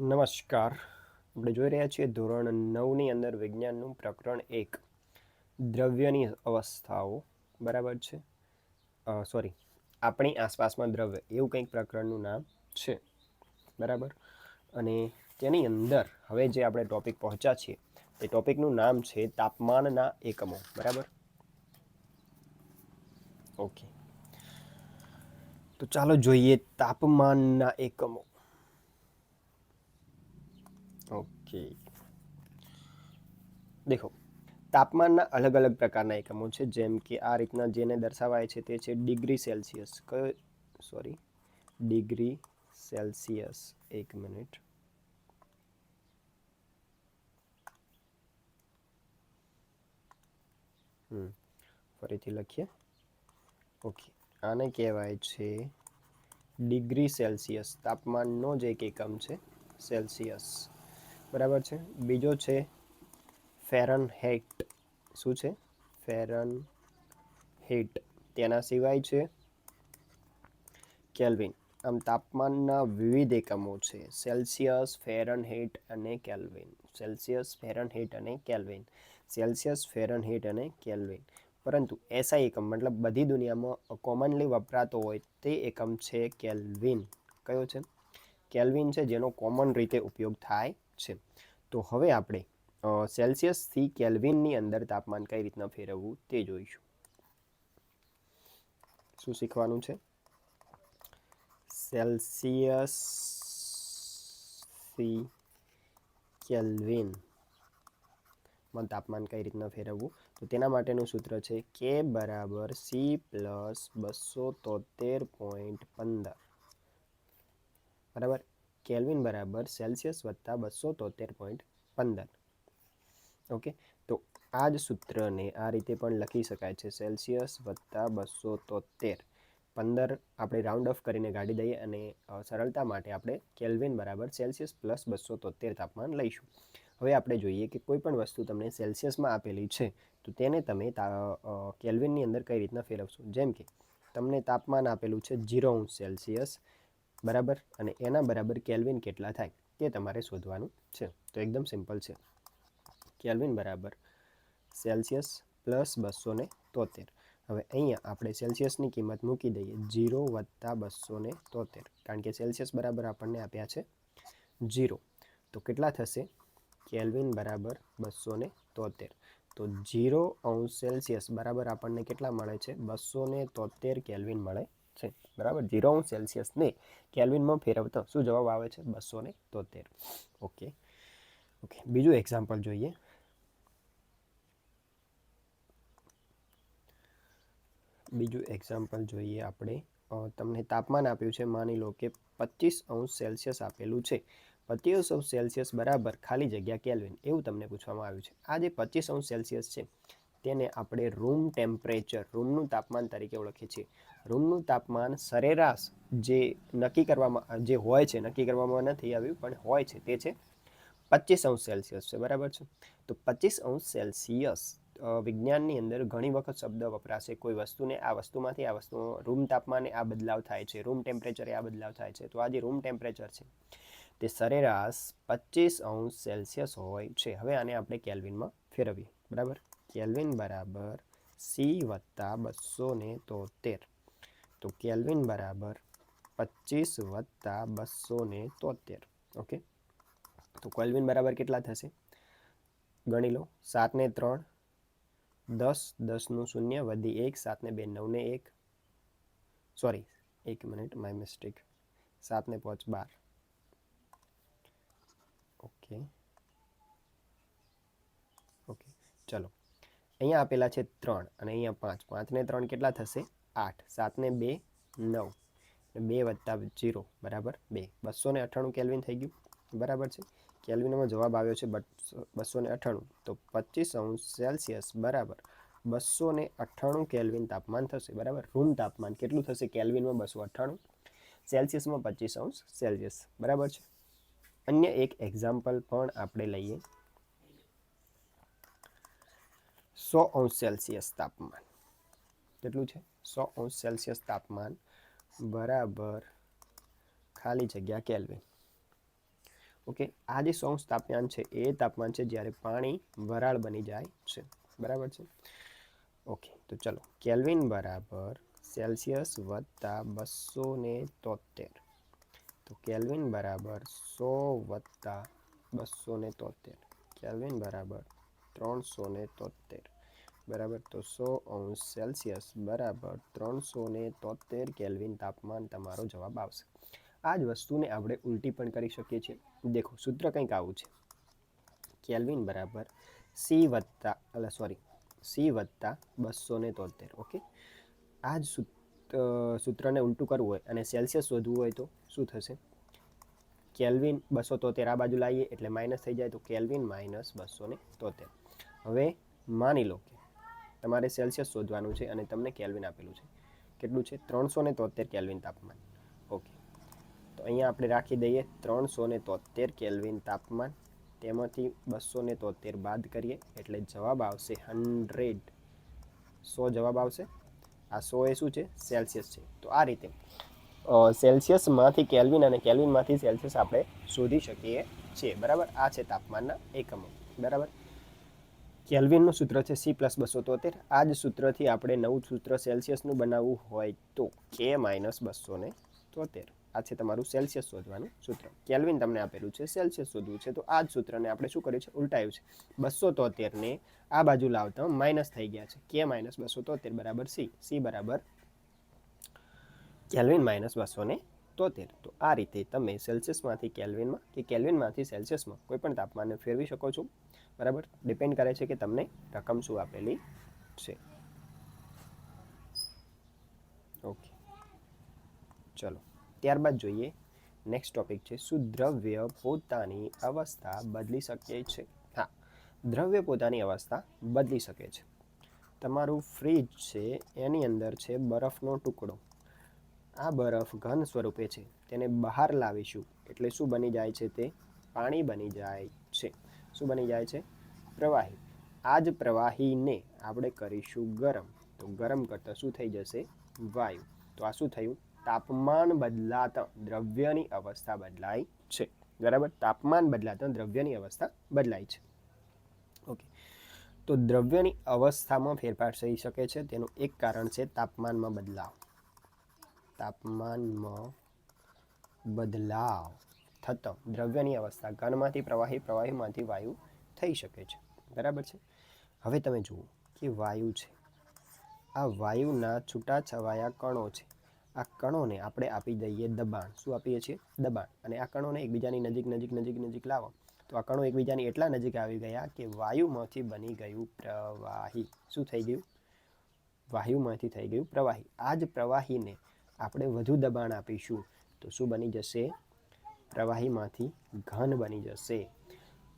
નમસ્કાર. આપણે જોઈ રહ્યા છીએ ધોરણ નવની અંદર વિજ્ઞાનનું પ્રકરણ એક. દ્રવ્યની અવસ્થાઓ. બરાબર છે? સોરી આપણી આસપાસમાં દ્રવ્ય. એવું કંઈક પ્રકરણનું નામ છે. બરાબર? અને તેની અંદર હવે જે આપણે ટોપિક પહોંચ્યા છીએ તે ટોપિકનું નામ છે તાપમાનના એકમો. બરાબર? ઓકે. તો ચાલો જોઈએ તાપમાનના એકમો. ઓકે દેખો તાપમાનના અલગ અલગ પ્રકારના એકમો છે, જેમ કે આ રીતના જેને દર્શાવાય છે તે છે ડિગ્રી સેલ્સિયસ. કયો? Sorry degree Celsius. એક મિનિટ. હમ, ફરીથી લખીએ. ઓકે, આને કહેવાય છે ડિગ્રી સેલ્સિયસ. તાપમાનનો જ એક એકમ છે, સેલ્સિયસ. બરાબર છે. બીજો છે ફેરન હેટ શું છે? ફેરન હેટ તેના સિવાય છે કેલ્વિન આમ તાપમાનના વિવિધ એકમો છે. સેલ્સિયસ ફેરન હેટ અને કેલ્વિન સેલ્સિયસ ફેરન હેટ અને કેલ્વિન સેલ્સિયસ ફેરન હેટ અને કેલ્વિન પરંતુ એસઆઈ એકમ, મતલબ બધી દુનિયામાં કોમનલી વપરાતો હોય તે એકમ છે કેલ્વિન કયો છે? કેલ્વિન છે, જેનો કોમન રીતે ઉપયોગ થાય છે. તો હવે આપણે સેલ્સિયસથી કેલ્વિનની અંદર તાપમાન કઈ રીતના ફેરવવું તે જોઈશું. શું શીખવાનું છે? સેલ્સિયસથી કેલ્વિનમાં તાપમાન કઈ રીતના ફેરવવું? તો તેના માટેનું સૂત્ર છે કે બરાબર સી પ્લસ બસો તોતેર પોઈન્ટ પંદર. બરાબર? કેલ્વિન બરાબર સેલ્સિયસ વત્તા બસો તોતેર પોઈન્ટ પંદર. ઓકે? તો આ જ સૂત્રને આ રીતે પણ લખી શકાય છે. સેલ્સિયસ વત્તા બસો તોતેર. પંદર આપણે રાઉન્ડ ઓફ કરીને ગાડી દઈએ અને સરળતા માટે આપણે કેલ્વિન બરાબર સેલ્સિયસ પ્લસ બસો તોતેર તાપમાન લઈશું. હવે આપણે જોઈએ કે કોઈ પણ વસ્તુ તમને સેલ્સિયસમાં આપેલી છે, તો તેને તમે કેલ્વિનની અંદર કઈ રીતના ફેરવશો? જેમ કે, તમને તાપમાન આપેલું છે ઝીરો અંશ સેલ્સિયસ બરાબર? અને એના બરાબર કેલ્વિન કેટલા થાય તે તમારે શોધવાનું છે. તો એકદમ સિમ્પલ છે. કેલ્વિન બરાબર સેલ્સિયસ પ્લસ બસો ને તોતેર. હવે અહીંયા આપણે સેલ્સિયસની કિંમત મૂકી દઈએ. જીરો વત્તા બસો ને તોતેર. કારણ કે સેલ્સિયસ બરાબર આપણને આપ્યા છે જીરો તો કેટલા થશે? કેલ્વિન બરાબર બસો ને તોતેર. તો જીરો અંશ સેલ્સિયસ બરાબર આપણને કેટલા મળે છે? બસો તોતેર કેલ્વિન મળે છે. બરાબર? ઝીરો સેલ્સિયસને કેલ્વિનમાં ફેરવતો શું જવાબ આવે છે? બસો ને તોતેર. ઓકે. ઓકે. બીજું એક્ઝામ્પલ જોઈએ. બીજું એક્ઝામ્પલ જોઈએ આપણે. તમને તાપમાન આપ્યું છે, માની લો કે પચીસ અંશ સેલ્સિયસ આપેલું છે. પચીસ અંશ સેલ્સિયસ બરાબર ખાલી જગ્યા કેલ્વિન, એવું તમને પૂછવામાં આવ્યું છે. આ જે પચીસ અંશ સેલ્સિયસ છે તેને આપણે રૂમ ટેમ્પરેચર રૂમનું તાપમાન તરીકે ઓળખીએ છીએ. રૂમનું તાપમાન સરેરાશ જે નક્કી કરવામાં જે હોય છે, નક્કી કરવામાં નથી આવ્યું, પણ હોય છે, તે છે પચીસ અંશ સેલ્સિયસ છે, બરાબર છે? તો પચીસ અંશ સેલ્સિયસ વિજ્ઞાનની અંદર ઘણી વખત શબ્દ વપરાશે. કોઈ વસ્તુને આ વસ્તુમાંથી, આ વસ્તુ રૂમ તાપમાને આ બદલાવ થાય છે રૂમ ટેમ્પરેચરે આ બદલાવ થાય છે. તો આ જે રૂમ ટેમ્પરેચર છે, તે સરેરાશ પચીસ અંશ સેલ્સિયસ હોય છે. હવે આને આપણે કેલ્વિનમાં ફેરવીએ, બરાબર? કેલ્વિન બરાબર સી વત્તા બસો ને તોતેર. તો કેલ્વિન બરાબર પચીસ વત્તા બસો ને તોતેર. ઓકે? તો કેલ્વિન બરાબર કેટલા થશે? ગણી લો. સાત ને ત્રણ, દસ દસનું શૂન્ય વધી એક સાતને બે નવને એક. સોરી, એક મિનિટ, માય મિસ્ટેક. સાતને પાંચ, બાર. ઓકે. ઓકે, ચલો. અહીંયા આપેલા છે ત્રણ અને અહીંયા પાંચ. પાંચને ત્રણ કેટલા થશે? આઠ. સાતને બે, નવ. બે વત્તા જીરો બરાબર? બે. બસો ને અઠ્ઠાણું કેલ્વિન થઈ ગયું. બરાબર છે? કેલ્વિનમાં જવાબ આવ્યો છે બસો ને અઠ્ઠાણું. તો પચીસ અંશ સેલ્સિયસ. બરાબર. બસો ને અઠ્ઠાણું કેલ્વિન તાપમાન થશે. બરાબર? રૂમ તાપમાન કેટલું થશે કેલ્વિનમાં? બસો અઠ્ઠાણું. સેલ્સિયસમાં પચીસ અંશ સેલ્સિયસ. બરાબર છે? અન્ય એક એક્ઝામ્પલ પણ આપણે લઈએ. સો અંશ સેલ્સિયસ તાપમાન. કેટલું છે? સો અંશ સેલ્સિયસ તાપમાન બરાબર ખાલી જગ્યા કેલ્વિન. ઓકે, આ જે સો અંશ તાપમાન છે, એ તાપમાન છે જ્યારે પાણી વરાળ બની જાય છે. બરાબર છે? ઓકે, તો ચલો, કેલ્વિન બરાબર સેલ્સિયસ વત્તા બસો ને તોતેર તો કેલ્વિન બરાબર સો વત્તા બસો ને તોતેર કેલ્વિન બરાબર ત્રણસો ને તોતેર. બરાબર? તો સો અંશ સેલ્સિયસ બરાબર ત્રણસો ને તોતેર કેલ્વિન તાપમાન તમારો જવાબ આવશે. આ જ વસ્તુને આપણે ઉલટી પણ કરી શકીએ છીએ. દેખો, સૂત્ર કંઈક આવું છે. કેલ્વિન બરાબર સી વત્તા એટલે સોરી, સી વત્તા બસો ને તોતેર, ઓકે? આ જ સૂત્રને ઉલટું કરવું હોય અને સેલ્સિયસ શોધવું હોય તો શું થશે? કેલ્વિન બસો તોતેર આ બાજુ લાવીએ એટલે માઇનસ થઈ જાય તો કેલ્વિન માઇનસ બસો તોતેર. હવે માની લો કે તમારે સેલ્સિયસ શોધવાનું છે અને તમને કેલ્વિન આપેલું છે. કેટલું છે? ત્રણસો ને તોતેર કેલ્વિન તાપમાન. ઓકે. તો અહીંયા આપણે રાખી દઈએ ત્રણસો ને તોતેર કેલ્વિન તાપમાન. તેમાંથી બસો ને તોતેર બાદ કરીએ એટલે જવાબ આવશે હંડ્રેડ. સો જવાબ આવશે. આ સો એ શું છે? સેલ્સિયસ છે. તો આ રીતે સેલ્સિયસમાંથી કેલ્વિન અને કેલ્વિનમાંથી સેલ્સિયસ આપણે શોધી શકીએ છીએ. બરાબર? આ છે તાપમાનના એકમો. બરાબર? કેલ્વિનનું સૂત્ર છે સી પ્લસ બસો તોતેર. આ જ સૂત્રથી આપણે નવું સૂત્ર સેલ્સિયસનું બનાવવું હોય તો કે માઇનસ બસો ને તોતેર. આ છે તમારું સેલ્સિયસ શોધવાનું સૂત્ર. કેલ્વિન તમને આપેલું છે સેલ્સિયસ શોધવું છે. તો આ જ સૂત્રને આપણે શું કર્યું છે? ઉલટાયું છે. બસો તોતેરને આ બાજુ લાવતા માઇનસ થઈ ગયા છે. કે માઇનસ બસો તોતેર બરાબર સી સી બરાબર કેલ્વિન માઇનસ બસો ને તોતેર. તો આ રીતે તમે સેલ્સિયસમાંથી કેલ્વિનમાં કે કેલ્વિનમાંથી સેલ્સિયસમાં કોઈ પણ તાપમાનને ફેરવી શકો છો. બરાબર? ડિપેન્ડ કરે છે કે તમને રકમ શું આપેલી છે. ઓકે ચલો. ત્યારબાદ જોઈએ. નેક્સ્ટ ટોપિક છે. શું દ્રવ્ય પોતાની અવસ્થા બદલી શકે છે? હા. દ્રવ્ય પોતાની અવસ્થા બદલી શકે છે. તમારું ફ્રીજ છે, એની અંદર છે બરફનો ટુકડો. આ બરફ ઘન સ્વરૂપે છે. તેને બહાર લાવીશું. એટલે શું બની જાય છે તે? પાણી બની જાય છે. શું બની જાય છે? પ્રવાહી. આ જ પ્રવાહીને આપણે કરીશું ગરમ. તો ગરમ કરતાં શું થઈ જશે? વાયુ. તો આ શું થયું? તાપમાન બદલાતા દ્રવ્યની અવસ્થા બદલાય છે. બરાબર? તાપમાન બદલાતા દ્રવ્યની અવસ્થા બદલાય છે. ઓકે. તો દ્રવ્યની અવસ્થામાં ફેરફાર થઈ શકે છે. તેનું એક કારણ છે તાપમાનમાં બદલાવ. તાપમાનમાં બદલાવ. થતો દ્રવ્યની અવસ્થા ઘનમાંથી પ્રવાહી પ્રવાહીમાંથી વાયુ થઈ શકે છે. બરાબર છે? હવે તમે જુઓ કે વાયુ છે. આ વાયુના છૂટાછવાયા કણો છે. આ કણોને આપણે આપી દઈએ દબાણ. શું આપીએ છીએ? દબાણ. અને આ કણોને એકબીજાની નજીક નજીક નજીક નજીક લાવો. તો આ કણો એકબીજાની એટલા નજીક આવી ગયા કે વાયુમાંથી બની ગયું પ્રવાહી. શું થઈ ગયું? વાયુમાંથી થઈ ગયું પ્રવાહી. આ જ પ્રવાહીને આપણે વધુ દબાણ આપીશું. તો શું બની જશે? પ્રવાહીમાંથી ઘન બની જશે.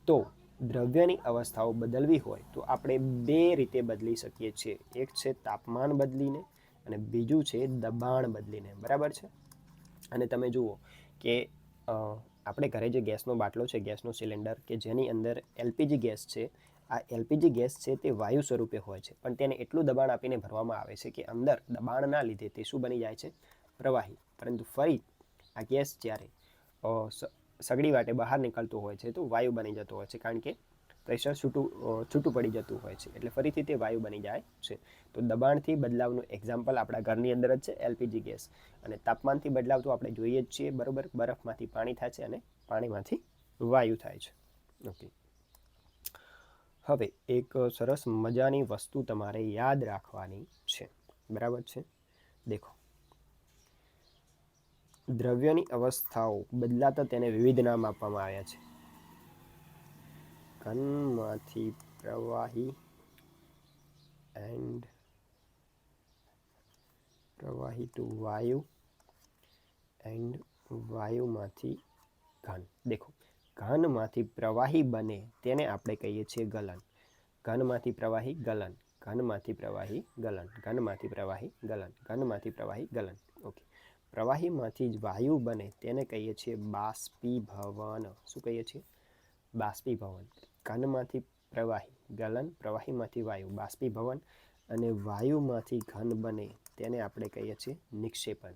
તો દ્રવ્યની અવસ્થાઓ બદલવી હોય તો આપણે બે રીતે બદલી શકીએ છીએ. એક છે તાપમાન બદલીને અને બીજું છે દબાણ બદલીને. બરાબર છે? અને તમે જુઓ કે આપણે ઘરે જે ગેસનો બાટલો છે, ગેસનો સિલિન્ડર કે જેની અંદર એલપીજી ગેસ છે, આ એલપીજી ગેસ છે તે વાયુ સ્વરૂપે હોય છે. પણ તેને એટલું દબાણ આપીને ભરવામાં આવે છે કે અંદર દબાણના લીધે તે શું બની જાય છે? પ્રવાહી. પરંતુ ફરી આ ગેસ જ્યારે સગડી વાટે બહાર નીકળતું હોય છે તો વાયુ બની જતો હોય છે કારણ કે પ્રેશર છૂટું છૂટું પડી જતું હોય છે. એટલે ફરીથી તે વાયુ બની જાય છે. તો દબાણથી બદલાવનું એક્ઝામ્પલ આપણા ઘરની અંદર જ છે એલપીજી ગેસ. અને તાપમાનથી બદલાવ તો આપણે જોઈએ જ છીએ, બરાબર? બરફમાંથી પાણી થાય છે અને પાણીમાંથી વાયુ થાય છે. ઓકે હવે એક સરસ મજાની વસ્તુ તમારે યાદ રાખવાની છે. બરાબર છે? દેખો. દ્રવ્યની અવસ્થાઓ બદલાતા તેને વિવિધ નામ આપવામાં આવ્યા છે. ઘનમાંથી પ્રવાહી એન્ડ પ્રવાહી ટુ વાયુ એન્ડ વાયુમાંથી ઘન. દેખો, ઘનમાંથી પ્રવાહી બને તેને આપણે કહીએ છીએ ગલન. ઘનમાંથી પ્રવાહી ગલન. ઘનમાંથી પ્રવાહી ગલન. ઘનમાંથી પ્રવાહી ગલન. ઘનમાંથી પ્રવાહી ગલન. પ્રવાહીમાંથી જ વાયુ બને તેને કહીએ છીએ બાષ્પીભવન. શું કહીએ છીએ? બાષ્પીભવન. ઘનમાંથી પ્રવાહી, ગલન પ્રવાહીમાંથી વાયુ. બાષ્પીભવન અને વાયુમાંથી ઘન બને તેને આપણે કહીએ છીએ નિક્ષેપણ.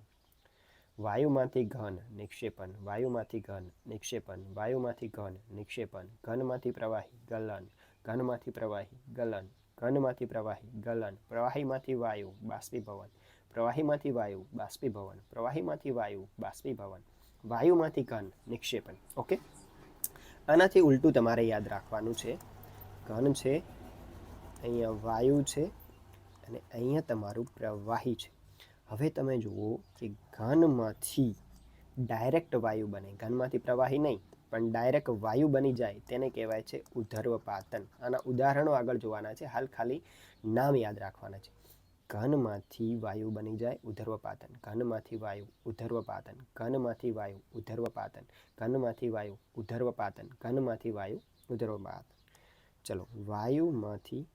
વાયુમાંથી ઘન, નિક્ષેપણ. વાયુમાંથી ઘન, નિક્ષેપણ. વાયુમાંથી ઘન, નિક્ષેપણ. ઘનમાંથી પ્રવાહી, ગલન. ઘનમાંથી પ્રવાહી, ગલન. ઘનમાંથી પ્રવાહી, ગલન. પ્રવાહીમાંથી વાયુ. બાષ્પીભવન. પ્રવાહીમાંથી વાયુ, બાષ્પીભવન. પ્રવાહીમાંથી વાયુ, બાષ્પીભવન. વાયુમાંથી ઘન, નિક્ષેપણ. ઓકે? આનાથી ઉલટું તમારે યાદ રાખવાનું છે. ઘન છે, અહીંયા વાયુ છે, અને અહીંયા તમારું પ્રવાહી છે. હવે તમે જુઓ કે ઘનમાંથી ડાયરેક્ટ વાયુ બને. ઘનમાંથી પ્રવાહી નહીં, પણ ડાયરેક્ટ વાયુ બની જાય તેને કહેવાય છે ઉધર્વપાતન. આના ઉદાહરણો આગળ જોવાના છે. હાલ ખાલી નામ યાદ રાખવાના છે. ઘનમાંથી વાયુ બની જાય ઉધર્વપાતન. ઘનમાંથી વાયુ ઉધર્વપાતન. ઘનમાંથી વાયુ ઉધર્વપાતન. ઘનમાંથી વાયુ ઉધર્વપાતન. ઘનમાંથી વાયુ ઉધર્વપાતન. ચલો, વાયુમાંથી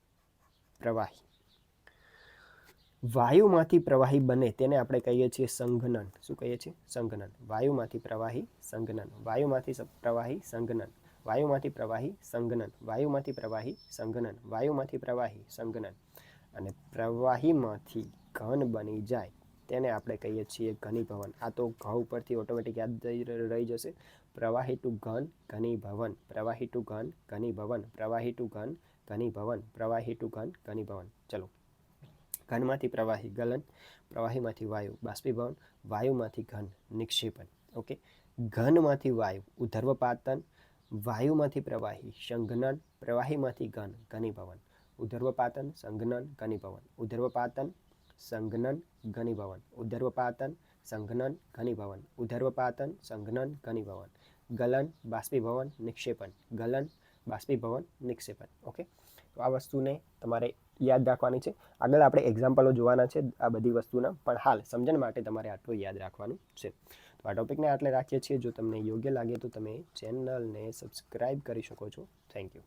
પ્રવાહી. વાયુમાંથી પ્રવાહી બને તેને આપણે કહીએ છીએ સંઘનન. શું કહીએ છીએ? સંઘનન. વાયુમાંથી પ્રવાહી, સંઘનન. વાયુમાંથી પ્રવાહી, સંઘનન. વાયુમાંથી પ્રવાહી, સંઘનન. વાયુમાંથી પ્રવાહી, સંઘનન. વાયુમાંથી પ્રવાહી, સંઘનન. અને પ્રવાહીમાંથી ઘન બની જાય તેને આપણે કહીએ છીએ ઘનીભવન. આ તો ઘ ઉપરથી ઓટોમેટિક યાદ રહી જશે. પ્રવાહી ટુ ઘન, ઘનીભવન. પ્રવાહી ટુ ઘન, ઘનીભવન. પ્રવાહી ટુ ઘન, ઘનીભવન. પ્રવાહી ટુ ઘન, ઘનીભવન. ચલો. ઘનમાંથી પ્રવાહી ગલન, પ્રવાહીમાંથી વાયુ, બાષ્પીભવન, વાયુમાંથી ઘન, નિક્ષેપણ. ઓકે? ઘનમાંથી વાયુ, ઉધર્વપાતન, વાયુમાંથી પ્રવાહી, સંઘનન, પ્રવાહીમાંથી ઘન, ઘનીભવન. ઉધર્વપાતન સંઘનન ઘનીભવન ઉધર્વપાતન સંઘનન ઘનીભવન ઉધર્વપાતન સંઘનન ઘનીભવન ઉધર્વપાતન સંઘનન ઘનીભવન ગલન બાષ્પીભવન નિક્ષેપણ ગલન બાષ્પીભવન નિક્ષેપણ ઓકે તો આ વસ્તુને તમારે યાદ રાખવાની છે. આગળ આપણે એક્ઝામ્પલો જોવાના છે આ બધી વસ્તુના. પણ હાલ સમજણ માટે તમારે આટલું યાદ રાખવાનું છે. તો આ ટોપિકને આટલે રાખીએ છીએ. જો તમને યોગ્ય લાગે તો તમે ચેનલને સબસ્ક્રાઈબ કરી શકો છો. Thank you